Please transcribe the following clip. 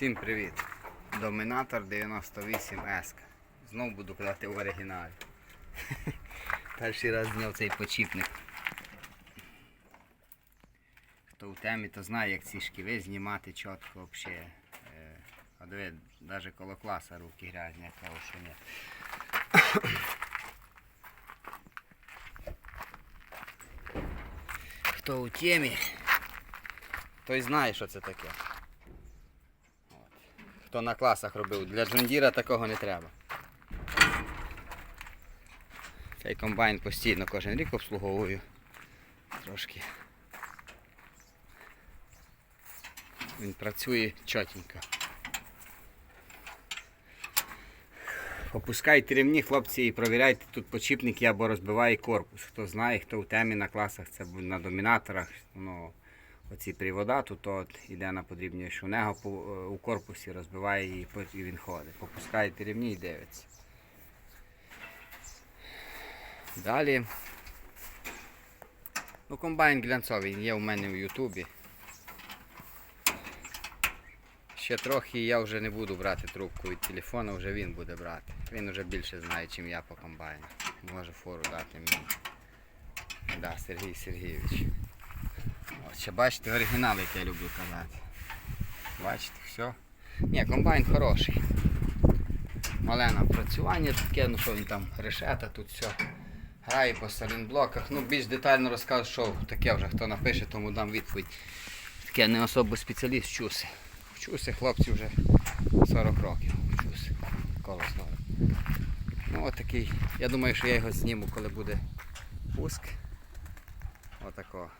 Всім привіт! Домінатор 98S. Знову буду казати в оригіналі. Перший раз зняв цей почіпник. Хто в темі, то знає, як ці шківи знімати чітко взагалі. А диви, навіть коло класа руки грязні, кажу, що ні. Хто у темі, той знає, що це таке. Хто на класах робив, для джундіра такого не треба. Цей комбайн постійно кожен рік обслуговую. Трошки. Він працює чотенько. Опускайте ремні, хлопці, і провіряйте тут почіпники або розбиває корпус. Хто знає, хто в темі на класах, це на домінаторах. Ну, оці привода, тут от іде на подрібні шунего по- е, у корпусі, розбиває її і він ходить. Попускаєте ремні і дивиться. Далі. Ну, комбайн глянцовий є у мене в Ютубі. Ще трохи я вже не буду брати трубку від телефона, вже він буде брати. Він вже більше знає, ніж я по комбайну. Може фору дати мені. Да, Сергій Сергійович. От ще бачите оригінал, як я люблю казати. Бачите, все. Ні, комбайн хороший. Мале напрацювання таке, ну що він там решета, тут все. Грає по салінблоках. Ну, більш детально розкажу, що таке вже хто напише, тому дам відповідь. Таке не особо спеціаліст вчуся. Вчуся, хлопці вже 40 років. Вчуся. Коло 40. Ну от такий. Я думаю, що я його зніму, коли буде пуск. Отако.